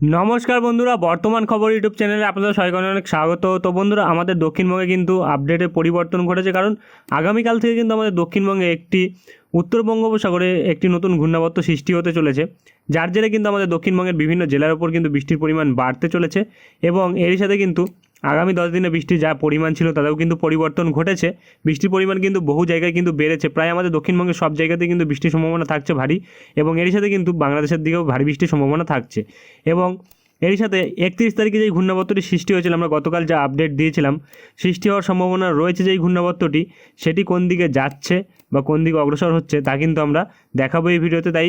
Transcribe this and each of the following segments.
নমস্কার বন্ধুরা, বর্তমান খবর ইউটিউব চ্যানেলে আপনাদের সবাইকে অনেক স্বাগত। তো বন্ধুরা, আমাদের দক্ষিণবঙ্গে কিন্তু আপডেটে পরিবর্তন ঘটেছে কারণ আগামীকাল থেকে কিন্তু আমাদের দক্ষিণবঙ্গে একটি উত্তর বঙ্গোপসাগরে একটি নতুন ঘূর্ণাবর্ত সৃষ্টি হতে চলেছে। যার জেরে কিন্তু আমাদের দক্ষিণবঙ্গের বিভিন্ন জেলার উপর কিন্তু বৃষ্টির পরিমাণ বাড়তে চলেছে এবং এরই সাথে কিন্তু আগামী দশ দিনে বৃষ্টির যা পরিমাণ ছিল তাতেও কিন্তু পরিবর্তন ঘটেছে। বৃষ্টির পরিমাণ কিন্তু বহু জায়গায় কিন্তু বেড়েছে। প্রায় আমাদের দক্ষিণবঙ্গের সব জায়গাতে কিন্তু বৃষ্টির সম্ভাবনা থাকছে ভারী এবং এরই সাথে কিন্তু বাংলাদেশের দিকেও ভারী বৃষ্টির সম্ভাবনা থাকছে। এবং এরই সাথে একত্রিশ তারিখে যেই ঘূর্ণাবর্তটি সৃষ্টি হয়েছিল, আমরা গতকাল যা আপডেট দিয়েছিলাম, সৃষ্টি হওয়ার সম্ভাবনা রয়েছে যেই ঘূর্ণাবর্তটি, সেটি কোন দিকে যাচ্ছে বা কোন দিকে অগ্রসর হচ্ছে তা কিন্তু আমরা দেখাবো এই ভিডিওতে। তাই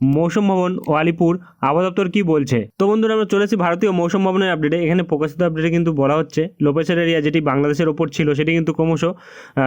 মৌসুম ভবন ও আলিপুর আবহাওয়া দপ্তর কী বলছে? তো বন্ধুরা, আমরা চলেছি ভারতীয় মৌসুম ভবনের আপডেটে এখানে প্রকাশিত আপডেটে কিন্তু বলা হচ্ছে লোপেসের এরিয়া যেটি বাংলাদেশের ওপর ছিল, সেটি কিন্তু ক্রমশ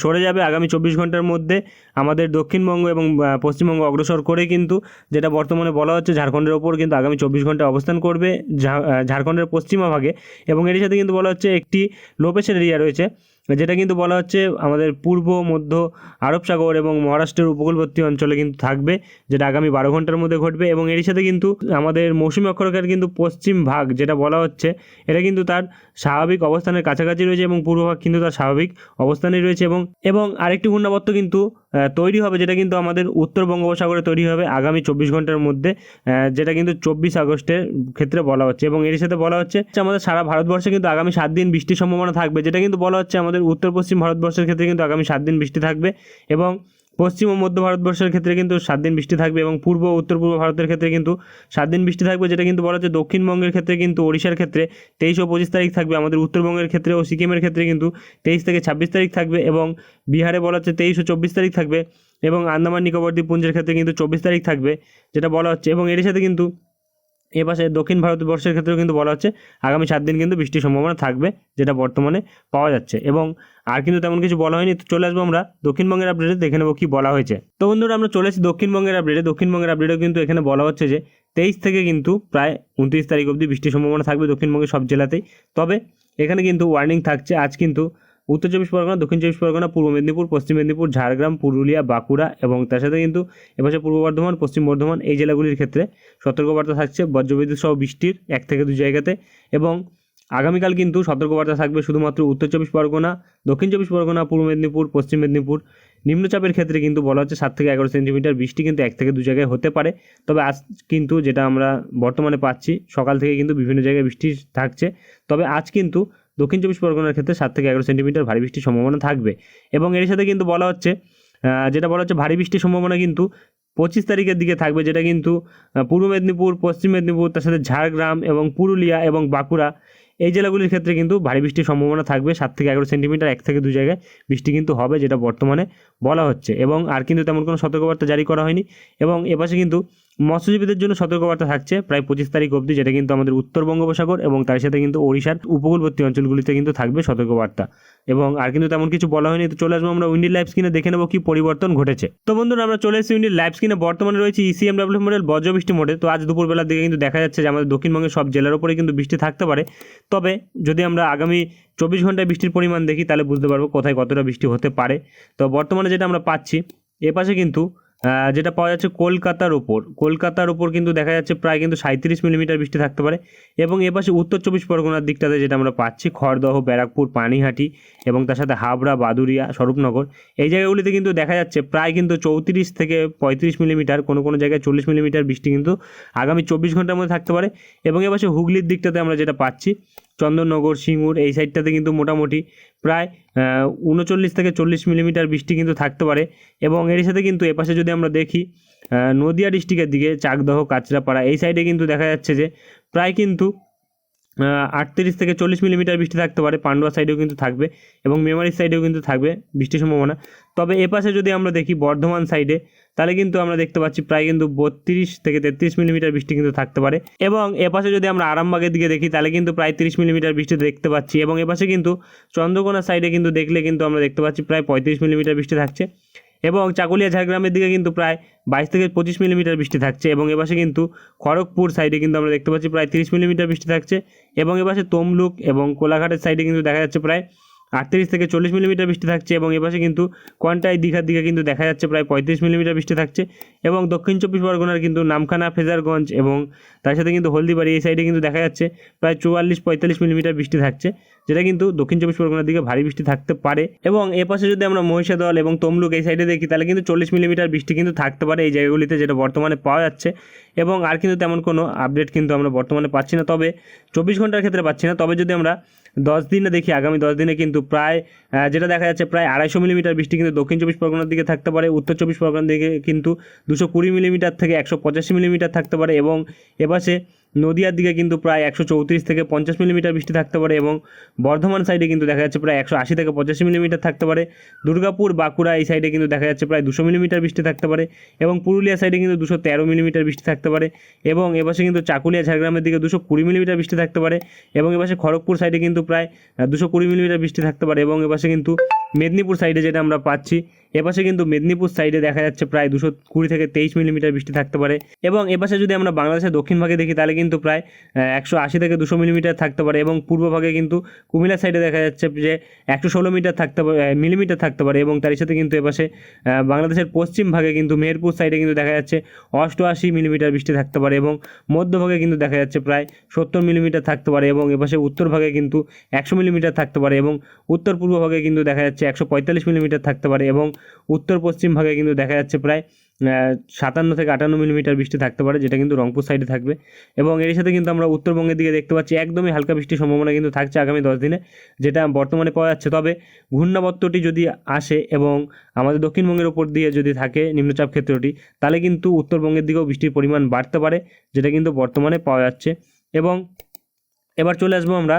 সরে যাবে আগামী চব্বিশ ঘণ্টার মধ্যে। আমাদের দক্ষিণবঙ্গ এবং পশ্চিমবঙ্গ অগ্রসর করে কিন্তু, যেটা বর্তমানে বলা হচ্ছে ঝাড়খণ্ডের ওপর কিন্তু আগামী চব্বিশ ঘণ্টা অবস্থান করবে ঝাড়খণ্ডের পশ্চিমা ভাগে। এবং এর সাথে কিন্তু বলা হচ্ছে একটি লোপেসের এরিয়া রয়েছে, যেটা কিন্তু বলা হচ্ছে আমাদের পূর্ব, মধ্য আরব সাগর এবং মহারাষ্ট্রের উপকূলবর্তী অঞ্চলে কিন্তু থাকবে, যেটা আগামী বারো ঘণ্টার মধ্যে ঘটবে এবং এর সাথে কিন্তু আমাদের মৌসুমী অক্ষরেখার কিন্তু পশ্চিম ভাগ, যেটা বলা হচ্ছে, এটা কিন্তু তার স্বাভাবিক অবস্থানের কাছাকাছি রয়েছে এবং পূর্ব ভাগ কিন্তু তার স্বাভাবিক অবস্থানে রয়েছে এবং এবং আরেকটি ঘূর্ণাবর্ত কিন্তু তৈরি হবে, যেটা কিন্তু আমাদের উত্তর বঙ্গোপসাগরে তৈরি হবে আগামী চব্বিশ ঘণ্টার মধ্যে যেটা কিন্তু চব্বিশ আগস্টের ক্ষেত্রে বলা হচ্ছে এবং এর সাথে বলা হচ্ছে আমাদের সারা ভারতবর্ষে কিন্তু আগামী সাত দিন বৃষ্টির সম্ভাবনা থাকবে, যেটা কিন্তু বলা হচ্ছে আমাদের উত্তর পশ্চিম ভারতবর্ষের ক্ষেত্রে কিন্তু আগামী সাত দিন বৃষ্টি থাকবে এবং পশ্চিম ও মধ্য ভারতবর্ষের ক্ষেত্রে কিন্তু সাত দিন বৃষ্টি থাকবে এবং পূর্ব ও উত্তর পূর্ব ভারতের ক্ষেত্রে কিন্তু সাত দিন বৃষ্টি থাকবে, যেটা কিন্তু বলা হচ্ছে দক্ষিণবঙ্গের ক্ষেত্রে কিন্তু ওড়িশার ক্ষেত্রে তেইশ ও পঁচিশ তারিখ থাকবে। আমাদের উত্তরবঙ্গের ক্ষেত্রে ও সিকিমের ক্ষেত্রে কিন্তু তেইশ থেকে ছাব্বিশ তারিখ থাকবে এবং বিহারে বলা হচ্ছে তেইশ ও চব্বিশ তারিখ থাকবে এবং আন্দামান, নিকোবর, দ্বীপপুঞ্জের ক্ষেত্রে কিন্তু চব্বিশ তারিখ থাকবে, যেটা বলা হচ্ছে এবং এর সাথে কিন্তু এ পাশে দক্ষিণ ভারতবর্ষের ক্ষেত্রেও কিন্তু বলা হচ্ছে, আগামী সাত দিন কিন্তু বৃষ্টির সম্ভাবনা থাকবে, যেটা বর্তমানে পাওয়া যাচ্ছে। এবং আর কিন্তু তেমন কিছু বলা হয়নি, তো চলে আসব আমরা দক্ষিণবঙ্গের আপডেটে দেখে নেব কি বলা হয়েছে। তো বন্ধুরা, আমরা চলে এসেছি দক্ষিণবঙ্গের আপডেটে দক্ষিণবঙ্গের আপডেটেও কিন্তু এখানে বলা হচ্ছে যে, তেইশ থেকে কিন্তু প্রায় উনত্রিশ তারিখ অবধি বৃষ্টির সম্ভাবনা থাকবে দক্ষিণবঙ্গের সব জেলাতেই। তবে এখানে কিন্তু ওয়ার্নিং থাকছে, আজ কিন্তু উত্তর চব্বিশ পরগনা, দক্ষিণ চব্বিশ পরগনা, পূর্ব মেদিনীপুর, পশ্চিম মেদিনীপুর, ঝাড়গ্রাম, পুরুলিয়া, বাঁকুড়া এবং তার সাথে কিন্তু এবছর পূর্ব বর্ধমান, পশ্চিম বর্ধমান এই জেলাগুলির ক্ষেত্রে সতর্কবার্তা থাকছে। বজ্রবিদ্যুৎ সহ বৃষ্টির এক থেকে দু জায়গাতে এবং আগামীকাল কিন্তু সতর্কবার্তা থাকবে শুধুমাত্র উত্তর চব্বিশ পরগনা, দক্ষিণ চব্বিশ পরগনা, পূর্ব মেদিনীপুর, পশ্চিম মেদিনীপুর। নিম্নচাপের ক্ষেত্রে কিন্তু বলা হচ্ছে সাত থেকে এগারো সেন্টিমিটার বৃষ্টি কিন্তু এক থেকে দু জায়গায় হতে পারে। তবে আজ কিন্তু যেটা আমরা বর্তমানে পাচ্ছি, সকাল থেকে কিন্তু বিভিন্ন জায়গায় বৃষ্টি থাকছে। তবে আজ কিন্তু দক্ষিণ চব্বিশ পরগনার ক্ষেত্রে সাত থেকে এগারো সেন্টিমিটার ভারী বৃষ্টির সম্ভাবনা থাকবে। এবং এর সাথে কিন্তু বলা হচ্ছে যেটা বলা হচ্ছে ভারী বৃষ্টির সম্ভাবনা কিন্তু পঁচিশ তারিখের দিকে থাকবে, যেটা কিন্তু পূর্ব মেদিনীপুর, পশ্চিম মেদিনীপুর, তার সাথে ঝাড়গ্রাম এবং পুরুলিয়া এবং বাঁকুড়া এই জেলাগুলির ক্ষেত্রে কিন্তু ভারী বৃষ্টির সম্ভাবনা থাকবে। সাত থেকে এগারো সেন্টিমিটার, এক থেকে দু জায়গায় বৃষ্টি কিন্তু হবে, যেটা বর্তমানে বলা হচ্ছে। এবং আর কিন্তু তেমন কোনো সতর্কবার্তা জারি করা হয়নি। এবং এপাশে কিন্তু মৎস্যজীবীদের জন্য সতর্কবার্তা থাকছে। প্রায় পঁচিশ তারিখ অবধি, যেটা কিন্তু আমাদের উত্তর বঙ্গোপসাগর এবং তার সাথে কিন্তু ওড়িশার উপকূলবর্তী অঞ্চলগুলিতে কিন্তু থাকবে সতর্কবার্তা। এবং আর কিন্তু তেমন কিছু বলা হয়নি, তো চলে আসব আমরা উইন্ডি লাইভ স্ক্রিনে দেখে নেব কি পরিবর্তন ঘটেছে। তো বন্ধুরা, আমরা চলে এসেছি উইন্ডি লাইভ স্ক্রিনে বর্তমানে রয়েছে ইসিএম ডাব্লিউ মডেল বজ্রবৃষ্টি মোডে। তো আজ দুপুরবেলার দিকে কিন্তু দেখা যাচ্ছে যে আমাদের দক্ষিণবঙ্গের সব জেলার উপরে কিন্তু বৃষ্টি থাকতে পারে। তবে যদি আমরা আগামী চব্বিশ ঘন্টায় বৃষ্টির পরিমাণ দেখি, তাহলে বুঝতে পারব কোথায় কতটা বৃষ্টি হতে পারে। তো বর্তমানে যেটা আমরা পাচ্ছি, এ পাশে কিন্তু যেটা পাওয়া যাচ্ছে কলকাতার ওপর কলকাতার ওপর কিন্তু দেখা যাচ্ছে প্রায় কিন্তু সাঁত্রিশ মিলিমিটার বৃষ্টি থাকতে পারে এবং এ পাশে উত্তর চব্বিশ পরগনার দিকটাতে যেটা আমরা পাচ্ছি, খড়দহ, ব্যারাকপুর, পানিহাটি এবং তার সাথে হাবড়া বাদুরিয়া স্বরূপনগর। এই জায়গাগুলিতে কিন্তু দেখা যাচ্ছে প্রায় কিন্তু চৌত্রিশ থেকে পঁয়ত্রিশ মিলিমিটার, কোনো কোনো জায়গায় চল্লিশ মিলিমিটার বৃষ্টি কিন্তু আগামী চব্বিশ ঘণ্টার মধ্যে থাকতে পারে এবং এ পাশে হুগলির দিকটাতে আমরা যেটা পাচ্ছি চন্দননগর, সিঙ্গুর এই সাইডটাতে কিন্তু মোটামুটি প্রায় উনচল্লিশ থেকে চল্লিশ মিলিমিটার বৃষ্টি কিন্তু থাকতে পারে এবং এর সাথে কিন্তু এপাশে যদি আমরা দেখি নদিয়া ডিস্ট্রিক্টের দিকে, চাকদহ, কাঁচরাপাড়া এই সাইডে কিন্তু দেখা যাচ্ছে যে প্রায় কিন্তু আটত্রিশ থেকে চল্লিশ মিলিমিটার বৃষ্টি থাকতে পারে, পান্ডুয়া সাইডেও কিন্তু থাকবে এবং মেমারি সাইডেও কিন্তু থাকবে বৃষ্টির সম্ভাবনা। তবে এপাশে যদি আমরা দেখি বর্ধমান সাইডে তাহলে কিন্তু আমরা দেখতে পাচ্ছি প্রায় কিন্তু বত্রিশ থেকে তেত্রিশ মিলিমিটার বৃষ্টি কিন্তু থাকতে পারে। এবং এপাশে যদি আমরা আরামবাগের দিকে দেখি, তাহলে কিন্তু প্রায় তিরিশ মিলিমিটার বৃষ্টি দেখতে পাচ্ছি এবং এপাশে কিন্তু চন্দ্রকোনা সাইডে কিন্তু দেখলে কিন্তু আমরা দেখতে পাচ্ছি প্রায় পঁয়ত্রিশ মিলিমিটার বৃষ্টি থাকছে। এবং চাকুলিয়া ঝাড়গ্রামের দিকে কিন্তু প্রায় বাইশ থেকে পঁচিশ মিলিমিটার বৃষ্টি থাকছে এবং এবারে কিন্তু খড়গপুর সাইডে কিন্তু আমরা দেখতে পাচ্ছি প্রায় তিরিশ মিলিমিটার বৃষ্টি থাকছে এবং এবারে তমলুক এবং কোলাঘাটের সাইডে কিন্তু দেখা যাচ্ছে প্রায় আটত্রিশ থেকে চল্লিশ মিলিমিটার বৃষ্টি থাকছে এবং এপাশে কিন্তু কোয়ান্টাই দীঘার দিকে কিন্তু দেখা যাচ্ছে প্রায় পঁয়ত্রিশ মিলিমিটার বৃষ্টি থাকছে এবং দক্ষিণ চব্বিশ পরগনার কিন্তু নামখানা, ফেজারগঞ্জ এবং তার সাথে কিন্তু হলদিবাড়ি এই সাইডে কিন্তু দেখা যাচ্ছে প্রায় চুয়াল্লিশ, পঁয়তাল্লিশ মিলিমিটার বৃষ্টি থাকছে, যেটা কিন্তু দক্ষিণ চব্বিশ পরগনার দিকে ভারী বৃষ্টি থাকতে পারে এবং এপাশে যদি আমরা মহিষাদল এবং তমলুক এই সাইডে দেখি, তাহলে কিন্তু চল্লিশ মিলিমিটার বৃষ্টি কিন্তু থাকতে পারে এই জায়গাগুলিতে যেটা বর্তমানে পাওয়া যাচ্ছে। এবং আর কিন্তু তেমন কোনো আপডেট কিন্তু আমরা বর্তমানে পাচ্ছি না। তবে চব্বিশ ঘণ্টার ক্ষেত্রে পাচ্ছি না। তবে যদি আমরা দশ দিনে দেখি, আগামী দশ দিনে কিন্তু প্রায় যেটা দেখা যাচ্ছে প্রায় আড়াইশো মিলিমিটার বৃষ্টি কিন্তু দক্ষিণ চব্বিশ পরগনার দিকে থাকতে পারে। উত্তর চব্বিশ পরগনার দিকে কিন্তু দুশো কুড়ি মিলিমিটার থেকে একশো পঁচাশি মিলিমিটার থাকতে পারে। এবং এপাশে নদিয়ার দিকে কিন্তু প্রায় একশো চৌত্রিশ থেকে পঞ্চাশ মিলিমিটার বৃষ্টি থাকতে পারে এবং বর্ধমান সাইডে কিন্তু দেখা যাচ্ছে প্রায় একশো আশি থেকে পঁচাশি মিলিমিটার থাকতে পারে। দুর্গাপুর, বাঁকুড়া এই সাইডে কিন্তু দেখা যাচ্ছে প্রায় দুশো মিলিমিটার বৃষ্টি থাকতে পারে এবং পুরুলিয়া সাইডে কিন্তু দুশো তেরো মিলিমিটার বৃষ্টি থাকতে পারে এবং এপাশে কিন্তু চাকুলিয়া, ঝাড়গ্রামের দিকে দুশো কুড়ি মিলিমিটার বৃষ্টি থাকতে পারে এবং এপাশে খড়গপুর সাইডে কিন্তু প্রায় দুশো কুড়ি মিলিমিটার বৃষ্টি থাকতে পারে এবং এপাশে কিন্তু মেদিনীপুর সাইডে যেটা আমরা পাচ্ছি, এপাশে কিন্তু মেদিনীপুর সাইডে দেখা যাচ্ছে প্রায় দুশো কুড়ি থেকে তেইশ মিলিমিটার বৃষ্টি থাকতে পারে। এবং এপাশে যদি আমরা বাংলাদেশের দক্ষিণ ভাগে দেখি, তাহলে কিন্তু প্রায় একশো আশি থেকে দুশো মিলিমিটার থাকতে পারে এবং পূর্ব ভাগে কিন্তু কুমিল্লা সাইডে দেখা যাচ্ছে যে একশো ষোলো মিটার থাকতে পারে মিলিমিটার থাকতে পারে এবং তার সাথে কিন্তু এপাশে বাংলাদেশের পশ্চিম ভাগে কিন্তু মেহেরপুর সাইডে কিন্তু দেখা যাচ্ছে অষ্টআশি মিলিমিটার বৃষ্টি থাকতে পারে এবং মধ্যভাগে কিন্তু দেখা যাচ্ছে প্রায় সত্তর মিলিমিটার থাকতে পারে এবং এপাশে উত্তর ভাগে কিন্তু একশো মিলিমিটার থাকতে পারে এবং উত্তর পূর্ব ভাগে কিন্তু দেখা যাচ্ছে একশো পঁয়তাল্লিশ মিলিমিটার থাকতে পারে এবং উত্তর পশ্চিম ভাগে কিন্তু দেখা যাচ্ছে প্রায় সাতান্ন থেকে আটান্ন মিলিমিটার বৃষ্টি থাকতে পারে, যেটা কিন্তু রংপুর সাইডে থাকবে। এবং এর সাথে কিন্তু আমরা উত্তরবঙ্গের দিকে দেখতে পাচ্ছি, একদমই হালকা বৃষ্টির সম্ভাবনা কিন্তু থাকছে আগামী দশ দিনে, যেটা বর্তমানে পাওয়া যাচ্ছে। তবে ঘূর্ণাবর্তটি যদি আসে এবং আমাদের দক্ষিণবঙ্গের ওপর দিয়ে যদি থাকে নিম্নচাপ ক্ষেত্রটি, তাহলে কিন্তু উত্তরবঙ্গের দিকেও বৃষ্টির পরিমাণ বাড়তে পারে, যেটা কিন্তু বর্তমানে পাওয়া যাচ্ছে। এবং এবার চলে আসব আমরা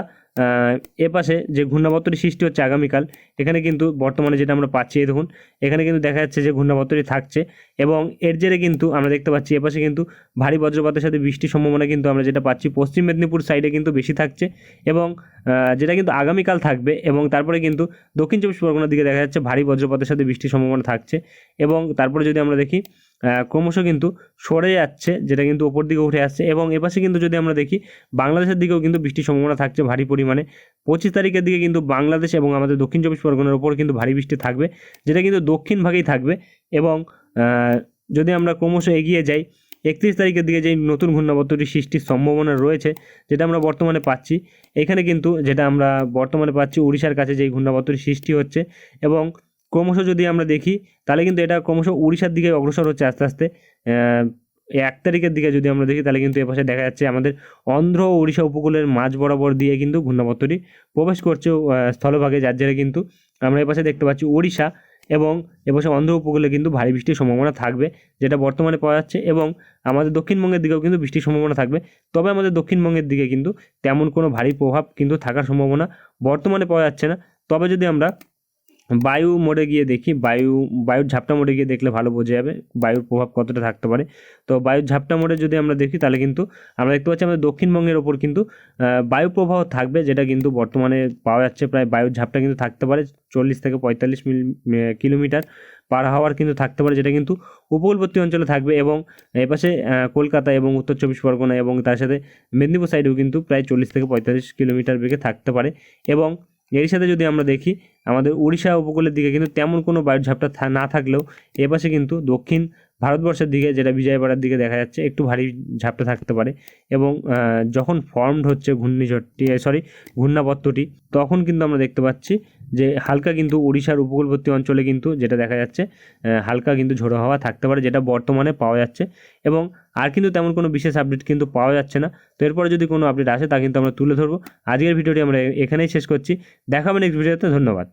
এ পাশে যে ঘূর্ণাবর্তটি সৃষ্টি হচ্ছে আগামীকাল, এখানে কিন্তু বর্তমানে যেটা আমরা পাচ্ছি, এই দেখুন, এখানে কিন্তু দেখা যাচ্ছে যে ঘূর্ণাবর্তটি থাকছে এবং এর জেরে কিন্তু আমরা দেখতে পাচ্ছি এপাশে কিন্তু ভারী বজ্রপাতের সাথে বৃষ্টির সম্ভাবনা কিন্তু আমরা যেটা পাচ্ছি, পশ্চিম মেদিনীপুর সাইডে কিন্তু বেশি থাকছে এবং যেটা কিন্তু আগামীকাল থাকবে এবং তারপরে কিন্তু দক্ষিণ চব্বিশ পরগনার দিকে দেখা যাচ্ছে ভারী বজ্রপাতের সাথে বৃষ্টির সম্ভাবনা থাকছে এবং তারপরে যদি আমরা দেখি ক্রমশ কিন্তু সরে যাচ্ছে, যেটা কিন্তু ওপর দিকে উঠে আসছে। এবং এপাশে কিন্তু যদি আমরা দেখি, বাংলাদেশের দিকেও কিন্তু বৃষ্টির সম্ভাবনা থাকছে ভারী পরিমাণে। পঁচিশ তারিখের দিকে কিন্তু বাংলাদেশ এবং আমাদের দক্ষিণ চব্বিশ পরগনার ওপর কিন্তু ভারী বৃষ্টি থাকবে, যেটা কিন্তু দক্ষিণ ভাগেই থাকবে। এবং যদি আমরা ক্রমশ এগিয়ে যাই, একত্রিশ তারিখের দিকে যেই নতুন ঘূর্ণাবর্তটি সৃষ্টির সম্ভাবনা রয়েছে, যেটা আমরা বর্তমানে পাচ্ছি, এখানে কিন্তু যেটা আমরা বর্তমানে পাচ্ছি, উড়িষ্যার কাছে যেই ঘূর্ণাবর্তটি সৃষ্টি হচ্ছে। এবং ক্রমশ যদি আমরা দেখি, তাহলে কিন্তু এটা ক্রমশ উড়িষ্যার দিকে অগ্রসর হচ্ছে আস্তে আস্তে। এক তারিখের দিকে যদি আমরা দেখি, তাহলে কিন্তু এপাশে দেখা যাচ্ছে আমাদের অন্ধ্র ও উড়িষ্যা উপকূলের মাঝ বরাবর দিয়ে কিন্তু ঘূর্ণাবর্তটি প্রবেশ করছে স্থলভাগে, যার জেরে কিন্তু আমরা এপাশে দেখতে পাচ্ছি ওড়িশা এবং এপাশে অন্ধ্র উপকূলে কিন্তু ভারী বৃষ্টির সম্ভাবনা থাকবে, যেটা বর্তমানে পাওয়া যাচ্ছে এবং আমাদের দক্ষিণবঙ্গের দিকেও কিন্তু বৃষ্টির সম্ভাবনা থাকবে। তবে আমাদের দক্ষিণবঙ্গের দিকে কিন্তু তেমন কোনো ভারী প্রভাব কিন্তু থাকার সম্ভাবনা বর্তমানে পাওয়া যাচ্ছে না। তবে যদি আমরা বায়ু মোড়ে গিয়ে দেখি, বায়ু, বায়ুর ঝাপটা মোড়ে গিয়ে দেখলে ভালো বোঝা যাবে বায়ুর প্রভাব কতটা থাকতে পারে। তো বায়ুর ঝাপটা মোড়ে যদি আমরা দেখি, তাহলে কিন্তু আমরা দেখতে পাচ্ছি আমাদের দক্ষিণবঙ্গের ওপর কিন্তু বায়ু প্রবাহ থাকবে, যেটা কিন্তু বর্তমানে পাওয়া যাচ্ছে প্রায়, বায়ুর ঝাপটা কিন্তু থাকতে পারে চল্লিশ থেকে পঁয়তাল্লিশ মিল কিলোমিটার পার হাওয়ার কিন্তু থাকতে পারে, যেটা কিন্তু উপকূলবর্তী অঞ্চলে থাকবে এবং এপাশে কলকাতা এবং উত্তর চব্বিশ পরগনা এবং তার সাথে মেদিনীপুর সাইডেও কিন্তু প্রায় চল্লিশ থেকে পঁয়তাল্লিশ কিলোমিটার বেগে থাকতে পারে এবং এর সাথে যদি আমরা দেখি, আমাদের উড়িষ্যা উপকূলের দিকে কিন্তু তেমন কোনো বায়ুর ঝাপটা থা- না থাকলেও এপাশে কিন্তু দক্ষিণ ভারতবর্ষের দিকে, যেটা বিজয়বাড়ার দিকে দেখা যাচ্ছে, একটু ভারী ঝাপটা থাকতে পারে। এবং যখন ফর্মড হচ্ছে ঘূর্ণিঝড়টি সরি ঘূর্ণাবর্তটি তখন কিন্তু আমরা দেখতে পাচ্ছি যে হালকা কিন্তু উড়িষ্যার উপকূলবর্তী অঞ্চলে কিন্তু যেটা দেখা যাচ্ছে হালকা কিন্তু ঝোড়ো হাওয়া থাকতে পারে, যেটা বর্তমানে পাওয়া যাচ্ছে। এবং আর কিন্তু তেমন কোনো বিশেষ আপডেট কিন্তু পাওয়া যাচ্ছে না। তো এরপরে যদি কোনো আপডেট আসে, তা কিন্তু আমরা তুলে ধরবো। আজকের ভিডিওটি আমরা এখানেই শেষ করছি। দেখাবেন নেক্সট ভিডিওতে ধন্যবাদ।